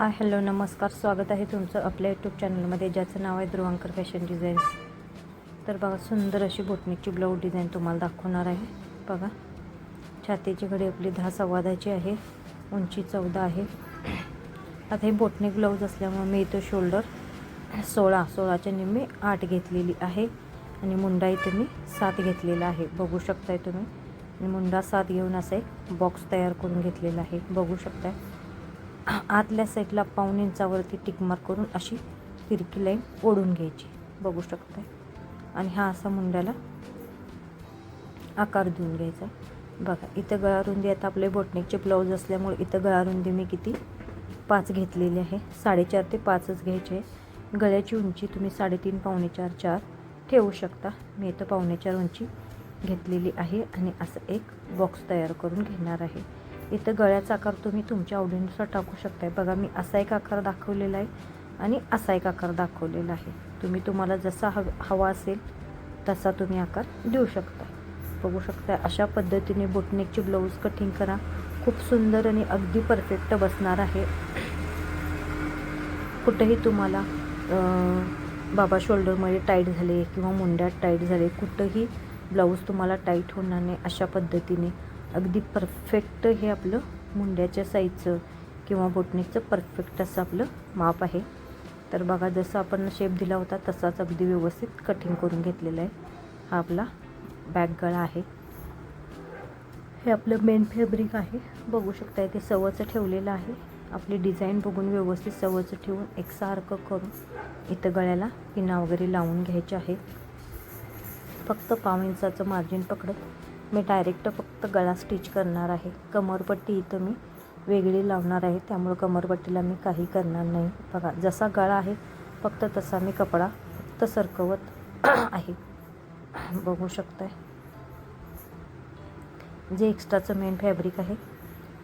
Hi hello नमस्कार. स्वागत आहे तुमचं आपल्या यूट्यूब चॅनलमध्ये ज्याचं नाव आहे ध्रुवांकर फॅशन डिझाईन्स तर बघा सुंदर अशी बोटनिकची ब्लाऊज डिझाईन तुम्हाला दाखवणार आहे. बघा छातीची घडी आपली दहा संवादाची आहे. उंची चौदा आहे. आता हे बोटनिक ब्लाऊज असल्यामुळे मी इथं शोल्डर सोळा सोळाच्या निम्मी आठ घेतलेली आहे. आणि मुंडा इथं मी सात घेतलेला आहे. बघू शकताय तुम्ही. आणि मुंडा सात घेऊन असं एक बॉक्स तयार करून घेतलेला आहे. बघू शकताय. आतल्या साईडला पाऊण इंचावरती टिकमार्क करून अशी तिरकी लाईन ओढून घ्यायची. बघू शकताय. आणि हा असा मुंड्याला आकार देऊन घ्यायचा. बघा इथं गळारुंदी आता आपले बोटनेकचे ब्लाऊज असल्यामुळे इथं गळारुंदी मी किती पाच घेतलेली आहे. साडेचार ते पाचच घ्यायचे आहे. गळ्याची उंची तुम्ही साडेतीन पावणे चार चार ठेवू शकता. मी इथं पावणे चार उंची घेतलेली आहे आणि असं एक बॉक्स तयार करून घेणार आहे. इथं गळ्याचा आकार तुम्ही तुमच्या आवडीनुसार टाकू शकताय. बघा मी असा एक आकार दाखवलेला आहे आणि असा एक आकार दाखवलेला आहे. तुम्ही तुम्हाला जसा हव हवा असेल तसा तुम्ही आकार देऊ शकता बघू शकता अशा पद्धतीने बोटनेकची ब्लाऊज कटिंग करा. खूप सुंदर आणि अगदी परफेक्ट बसणार आहे. कुठेही तुम्हाला बाबा शोल्डरमध्ये टाईट झाले किंवा मुंड्यात टाईट झाले कुठंही ब्लाऊज तुम्हाला टाईट होणार नाही अशा पद्धतीने. अगदी परफेक्ट हे आपलं मुंड्याच्या साईजचं किंवा बोटणीचं परफेक्ट असं आपलं माप आहे. तर बघा जसं आपण शेप दिला होता तसाच अगदी व्यवस्थित कटिंग करून घेतलेला आहे. हा आपला बॅक गळा आहे. हे आपलं मेन फॅब्रिक आहे. बघू शकता ते सवचं ठेवलेलं आहे. आपली डिझाईन बघून व्यवस्थित सवचं ठेवून एकसारखं करून इथं गळ्याला पिना वगैरे लावून घ्यायचे आहे. फक्त पाव इंचाचं मार्जिन पकडत मी डायरेक्ट फक्त गळा स्टिच करणार आहे. कमरपट्टी इथं मी वेगळी लावणार आहे. त्यामुळं कमरपट्टीला मी काही करणार नाही. बघा जसा गळा आहे फक्त तसा मी कपडा फक्त सरकवत आहे. बघू शकताय. जे एक्स्ट्राचं मेन फॅब्रिक आहे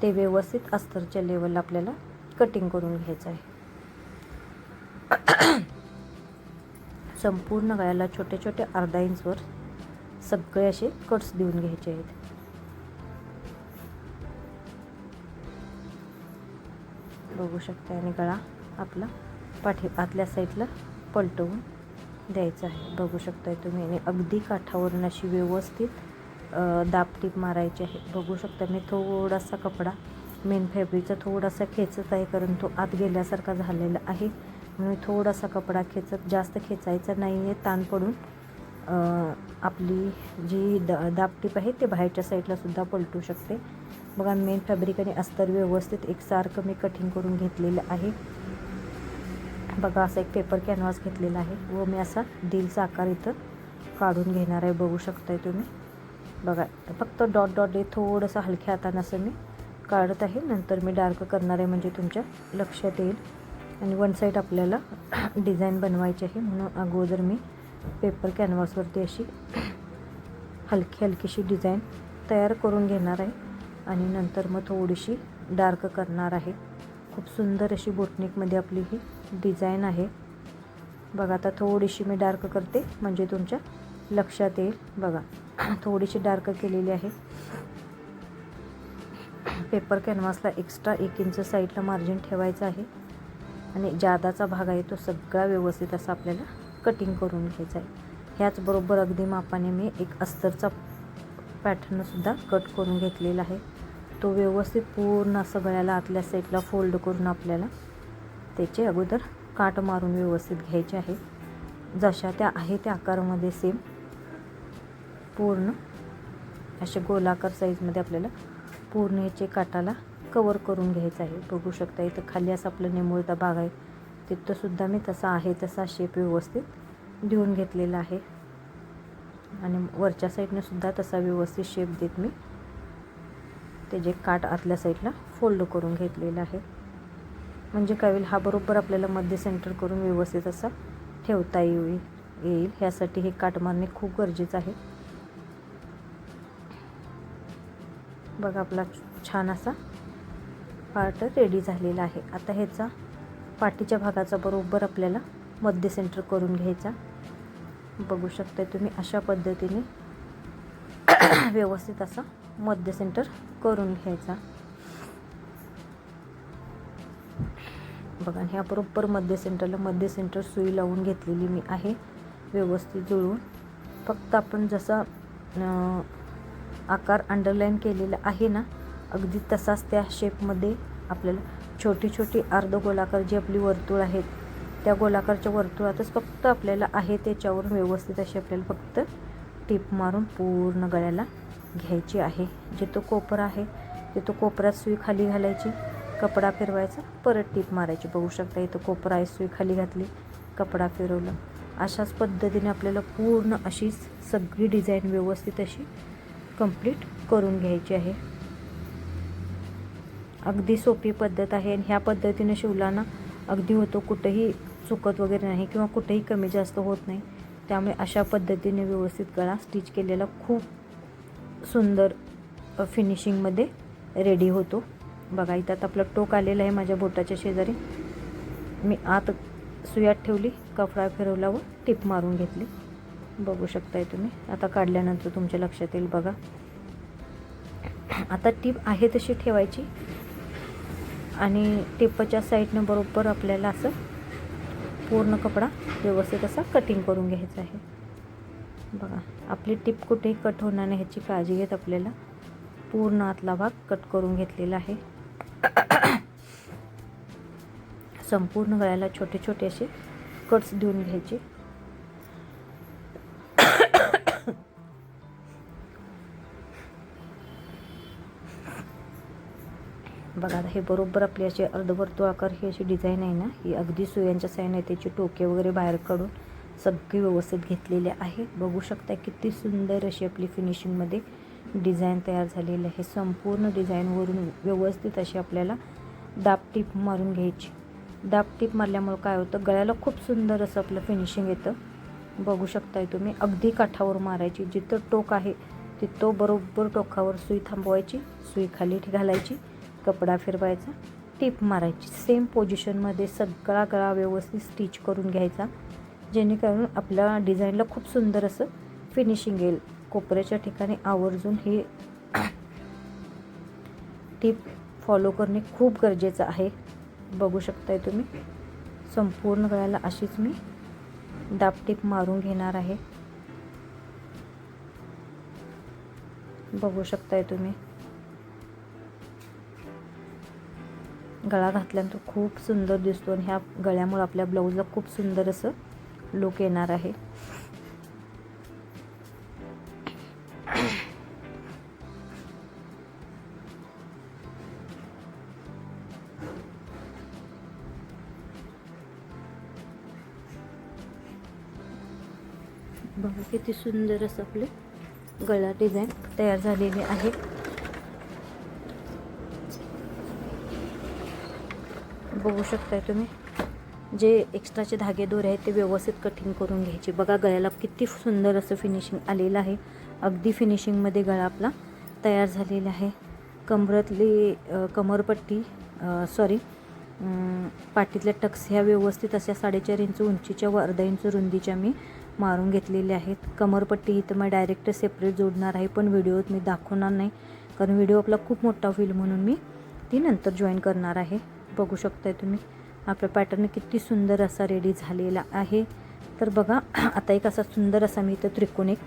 ते व्यवस्थित अस्तरच्या लेवलला आपल्याला कटिंग करून घ्यायचं आहे. संपूर्ण गळ्याला छोटे छोटे अर्धा इंचवर सगळे असे कट्स देऊन घ्यायचे आहेत. बघू शकता आणि गळा आपला पाठी आतल्या साईडला पलटवून द्यायचा आहे. बघू शकताय तुम्ही आणि अगदी काठावरून अशी व्यवस्थित अ, दाबटीप मारायची आहे. बघू शकता मी थोडासा कपडा मेन फॅब्रिकचा थोडासा खेचत आहे कारण तो आत गेल्यासारखा झालेला आहे. म्हणून थोडासा कपडा खेचत जास्त खेचायचा नाही आहे ताण पडून आपली जी द दाबटीप आहे ते बाहेरच्या साईडला सुद्धा पलटू शकते. बघा मेन फॅब्रिक आणि अस्तर व्यवस्थित एकसारखं मी कटिंग करून घेतलेलं आहे. बघा असा एक पेपर कॅनव्हास घेतलेला आहे व मी असा दिलचा आकार इथं काढून घेणार आहे. बघू शकताय तुम्ही. बघा फक्त डॉट डॉट हे थोडंसं हलक्या हातानं असं मी काढत आहे. नंतर मी डार्क करणार आहे म्हणजे तुमच्या लक्षात येईल. आणि वन साईड आपल्याला डिझाईन बनवायची आहे म्हणून अगोदर मी पेपर कॅनव्हासवरती अशी हलकी हलकीशी डिझाईन तयार करून घेणार आहे. आणि नंतर मग थोडीशी डार्क करणार आहे. खूप सुंदर अशी बोटनिकमध्ये आपली ही डिझाईन आहे. बघा आता थोडीशी मी डार्क करते म्हणजे तुमच्या लक्षात येईल. बघा थोडीशी डार्क केलेली आहे. पेपर कॅनव्हासला एक्स्ट्रा एक इंच साईडला मार्जिन ठेवायचं आहे. आणि जादाचा भाग आहे तो सगळा व्यवस्थित असा आपल्याला कटिंग करून घ्यायचा आहे. ह्याचबरोबर अगदी मापाने मी एक अस्तरचा पॅटर्नसुद्धा कट करून घेतलेला आहे. तो व्यवस्थित पूर्ण सगळ्याला आतल्या सेटला फोल्ड करून आपल्याला त्याचे अगोदर काट मारून व्यवस्थित घ्यायचे आहे. जशा त्या आहे त्या आकारामध्ये सेम पूर्ण असे गोलाकार साईजमध्ये आपल्याला पूर्ण याचे काटाला कवर करून घ्यायचं आहे. बघू शकता इथं खाली असं आपलं निमुळता भाग आहे. तिथंसुद्धा मी तसा आहे तसा शेप व्यवस्थित देऊन घेतलेला आहे. आणि वरच्या साईडने सुद्धा तसा व्यवस्थित शेप देत मी. त्याचे काट आतल्या साईडला फोल्ड करून घेतलेला आहे. म्हणजे काय होईल हा बरोबर आपल्याला मध्य सेंटर करून व्यवस्थित असा ठेवता येईल येईल. ह्यासाठी हे काट मारणे खूप गरजेचं आहे. बघा आपला छान असा पार्ट रेडी झालेला आहे. आता ह्याचा पाठीच्या भागाचा बरोबर आपल्याला मध्य सेंटर करून घ्यायचा. बघू शकता तुम्ही अशा पद्धतीने. व्यवस्थित असा मध्य सेंटर करून घ्यायचा. बघा ह्या बरोबर मध्य सेंटरला मध्य सेंटर सुई लावून घेतलेली मी आहे. व्यवस्थित जुळवून फक्त आपण जसा आकार अंडरलाईन केलेला आहे ना अगदी तसाच त्या शेपमध्ये आपल्याला छोटी छोटी अर्धगोलाकार जी आपली वर्तुळ आहेत त्या गोलाकारच्या वर्तुळातच फक्त आपल्याला आहे त्याच्यावर व्यवस्थित अशी आपल्याला फक्त टीप मारून पूर्ण गळ्याला घ्यायची आहे. जे तो कोपरा आहे ते तो कोपऱ्यात सुई खाली घालायची कपडा फिरवायचा परत टीप मारायची. बघू शकता इथं कोपरा आहे सुई खाली घातली कपडा फिरवलं. अशाच पद्धतीने आपल्याला पूर्ण अशी सगळी डिझाईन व्यवस्थित अशी कंप्लीट करून घ्यायची आहे. अगदी सोपी पद्धत आहे आणि ह्या पद्धतीने शिवलाना अगदी होतो कुठंही चुकत वगैरे नाही किंवा कुठेही कमी जास्त होत नाही. त्यामुळे अशा पद्धतीने व्यवस्थित गळा स्टिच केलेला खूप सुंदर फिनिशिंगमध्ये रेडी होतो. बघा इथं आता आपलं टोक आलेलं आहे माझ्या बोटाच्या शेजारी. मी आत सुयात ठेवली कपडा फिरवला व टीप मारून घेतली. बघू शकताय तुम्ही. आता काढल्यानंतर तुमच्या लक्षात येईल बघा. आता टीप आहे तशी ठेवायची. आणि टिपच्या साईडनं बरोबर आपल्याला असं पूर्ण कपडा व्यवस्थित असा कटिंग करून घ्यायचा आहे. बघा आपली टिप कुठेही कट होणार नाही ह्याची काळजी घेत आपल्याला. पूर्ण आतला भाग कट करून घेतलेला आहे. संपूर्ण गळ्याला छोटे छोटे असे कट्स देऊन घ्यायचे. हे बरोबर आपली अशी अर्धवर्तुळाकार ही अशी डिझाईन आहे ना ही अगदी सुयांच्या सायने आहे त्याचे टोके वगैरे बाहेर काढून सगळी व्यवस्थित घेतलेले आहे. बघू शकता किती सुंदर अशी आपली फिनिशिंगमध्ये डिझाईन तयार झालेली आहे. संपूर्ण डिझाईनवरून व्यवस्थित अशी आपल्याला दाब टीप मारून घ्यायची. दाब टीप मारल्यामुळं काय होतं गळ्याला खूप सुंदर असं आपलं फिनिशिंग येतं. बघू शकताय तुम्ही अगदी काठावर मारायची. जिथं टोक आहे तिथं बरोबर टोकावर सुई थांबवायची सुई खाली घालायची. कपडा फिरवायचा टीप मारायची. सेम पोझिशनमध्ये सगळा गळा व्यवस्थित स्टिच करून घ्यायचा जेणेकरून आपल्या डिझाईनला खूप सुंदर असं फिनिशिंग येईल. कोपऱ्याच्या ठिकाणी आवर्जून हे टीप फॉलो करणे खूप गरजेचं आहे. बघू शकताय तुम्ही. संपूर्ण गळ्याला अशीच मी दाबटीप मारून घेणार आहे. बघू शकताय तुम्ही. गळा घातल्यानंतर खूप सुंदर दिसतो आणि ह्या गळ्यामुळे आपल्या ब्लाऊजला खूप सुंदर असं लुक येणार आहे. बघा किती सुंदर असं आपले गळा डिझाईन तयार झालेले आहे. बघू शकताय तुम्ही. जे एक्स्ट्राचे धागे दोरे आहेत ते व्यवस्थित कटिंग करून घ्यायचे. बघा गळ्याला किती सुंदर असं फिनिशिंग आलेलं आहे. अगदी फिनिशिंगमध्ये गळा आपला तयार झालेला आहे. कमरातली कमरपट्टी सॉरी पाठीतल्या टक्स ह्या व्यवस्थित अशा साडेचार इंच उंचीच्या व अर्धा इंच रुंदीच्या मी मारून घेतलेल्या आहेत. कमरपट्टी ही तर मी डायरेक्ट सेपरेट जोडणार आहे पण व्हिडिओत मी दाखवणार नाही. कारण व्हिडिओ आपला खूप मोठा होईल म्हणून मी ती नंतर जॉईन करणार आहे. बघू शकताय तुम्ही. आपला पॅटर्न किती सुंदर असा रेडी झालेला आहे. तर बघा आता एक असा सुंदर असा मी इथं त्रिकोण एक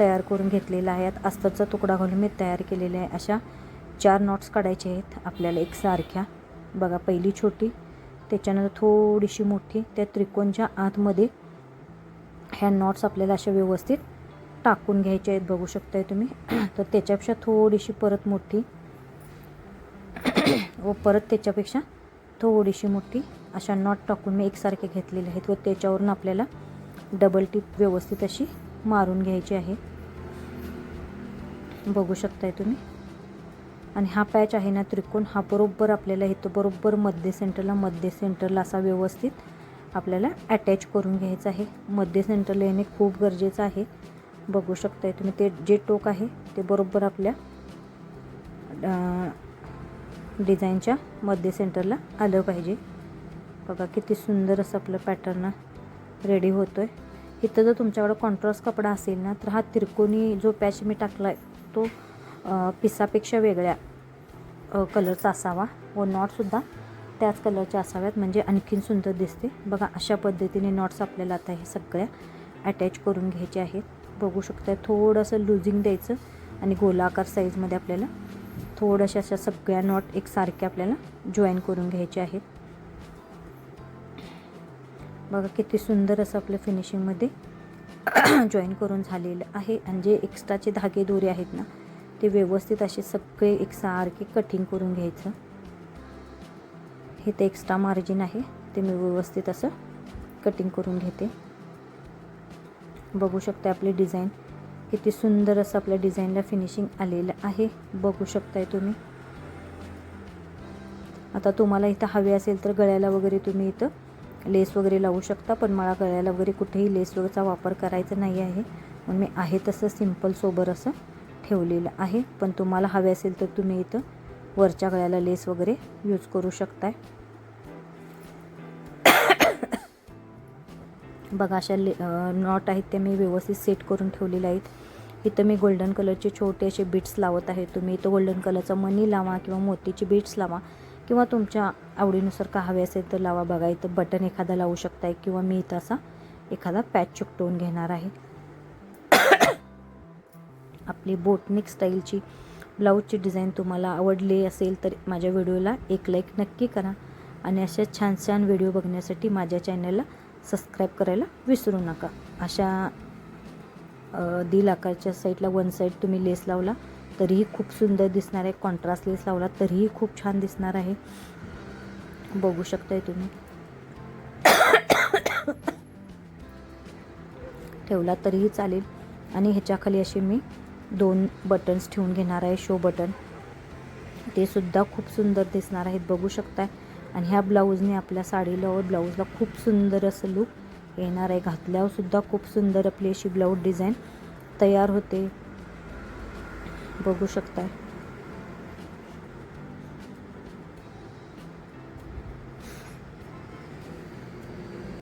तयार करून घेतलेला आहे. आता अस्ताचा तुकडा घालून मी तयार केलेला आहे. अशा चार नॉट्स काढायचे आहेत आपल्याला एक सारख्या. बघा पहिली छोटी त्याच्यानंतर थोडीशी मोठी त्या त्रिकोणच्या आतमध्ये ह्या नॉट्स आपल्याला अशा व्यवस्थित टाकून घ्यायचे आहेत. बघू शकताय तुम्ही. तर त्याच्यापेक्षा थोडीशी परत मोठी. व परत त्याच्यापेक्षा थोडीशी मोठी अशा नॉट टाकून मी एकसारखे घेतलेले आहेत व त्याच्यावरून आपल्याला डबल टिप व्यवस्थित अशी मारून घ्यायची आहे. बघू शकताय तुम्ही? आणि हा पॅच आहे ना त्रिकोण हा बरोबर आपल्याला इथं बरोबर मध्य सेंटरला मध्य सेंटरला असा व्यवस्थित आपल्याला अटॅच करून घ्यायचा आहे. मध्य सेंटरला येणे खूप गरजेचं आहे. बघू शकताय तुम्ही ते जे टोक आहे ते बरोबर आपल्या डिझाईनच्या मध्य सेंटरला आलं पाहिजे. बघा किती सुंदर असं आपलं पॅटर्न रेडी होतो आहे इथं जर तुमच्याकडं कॉन्ट्रास्ट कपडा असेल ना तर हा तिरकोनी जो पॅच मी टाकला आहे तो पिसापेक्षा वेगळ्या कलरचा असावा व नॉटसुद्धा त्याच कलरच्या असाव्यात म्हणजे आणखीन सुंदर दिसते. बघा अशा पद्धतीने नॉट्स आपल्याला आता हे सगळ्या अटॅच करून घ्यायचे आहेत. बघू शकता थोडंसं लुझिंग द्यायचं आणि गोलाकार साईजमध्ये आपल्याला थोड्याशा अशा सगळ्या नॉट एकसारख्या आपल्याला जॉईन करून घ्यायचे आहेत. बघा किती सुंदर असं आपलं फिनिशिंगमध्ये जॉईन करून झालेलं आहे. आणि जे एक्स्ट्राचे धागे दोरे आहेत ना ते व्यवस्थित असे सगळे एकसारखे कटिंग करून घ्यायचं. हे ते एक्स्ट्रा मार्जिन आहे. ते मी व्यवस्थित असं कटिंग करून घेते. बघू शकते आपली डिझाईन किती सुंदर असं आपल्या डिझाईनला फिनिशिंग आलेलं आहे. बघू शकताय तुम्ही. आता तुम्हाला इथं हवे असेल तर गळ्याला वगैरे तुम्ही इथं लेस वगैरे लावू शकता पण मला गळ्याला वगैरे कुठेही लेस वगैरेचा वापर करायचा नाही आहे. म्हणून मी आहे तसं सिंपल सोबर असं ठेवलेलं आहे. पण तुम्हाला हवे असेल तर तुम्ही इथं वरच्या गळ्याला लेस वगैरे यूज करू शकताय. बघा अशा ले नॉट आहेत त्या मी व्यवस्थित सेट करून ठेवलेल्या आहेत. इथं मी गोल्डन कलरचे छोटे असे बीट्स लावत आहे. तुम्ही इथं गोल्डन कलरचा मनी लावा किंवा मोतीचे बीट्स लावा किंवा तुमच्या आवडीनुसार का हवे असेल तर लावा. बघा इथं बटन एखादा लावू शकताय किंवा मी इथं असा एखादा पॅच चिकटवून घेणार आहे. आपली बोटनिक स्टाईलची ब्लाऊजची डिझाईन तुम्हाला आवडली असेल तर माझ्या व्हिडिओला एक लाईक नक्की करा. आणि अशा छान छान व्हिडिओ बघण्यासाठी माझ्या चॅनलला सबस्क्राईब करायला विसरू नका. अशा दिल आकारच्या साईडला वन साईड तुम्ही लेस लावला तरीही खूप सुंदर दिसणार आहे. कॉन्ट्रास्ट लेस लावला तरीही खूप छान दिसणार आहे. बघू शकताय तुम्ही. ठेवला तरीही चालेल. आणि ह्याच्याखाली असे मी दोन बटन्स ठेवून घेणार आहे. शो बटन ते सुद्धा खूप सुंदर दिसणार आहेत. बघू शकताय. आणि ह्या ब्लाऊजने आपल्या साडीला व ब्लाऊजला खूप सुंदर असं लुक येणार आहे. घातल्यावरसुद्धा खूप सुंदर आपली अशी ब्लाऊज डिझाईन तयार होते. बघू शकताय.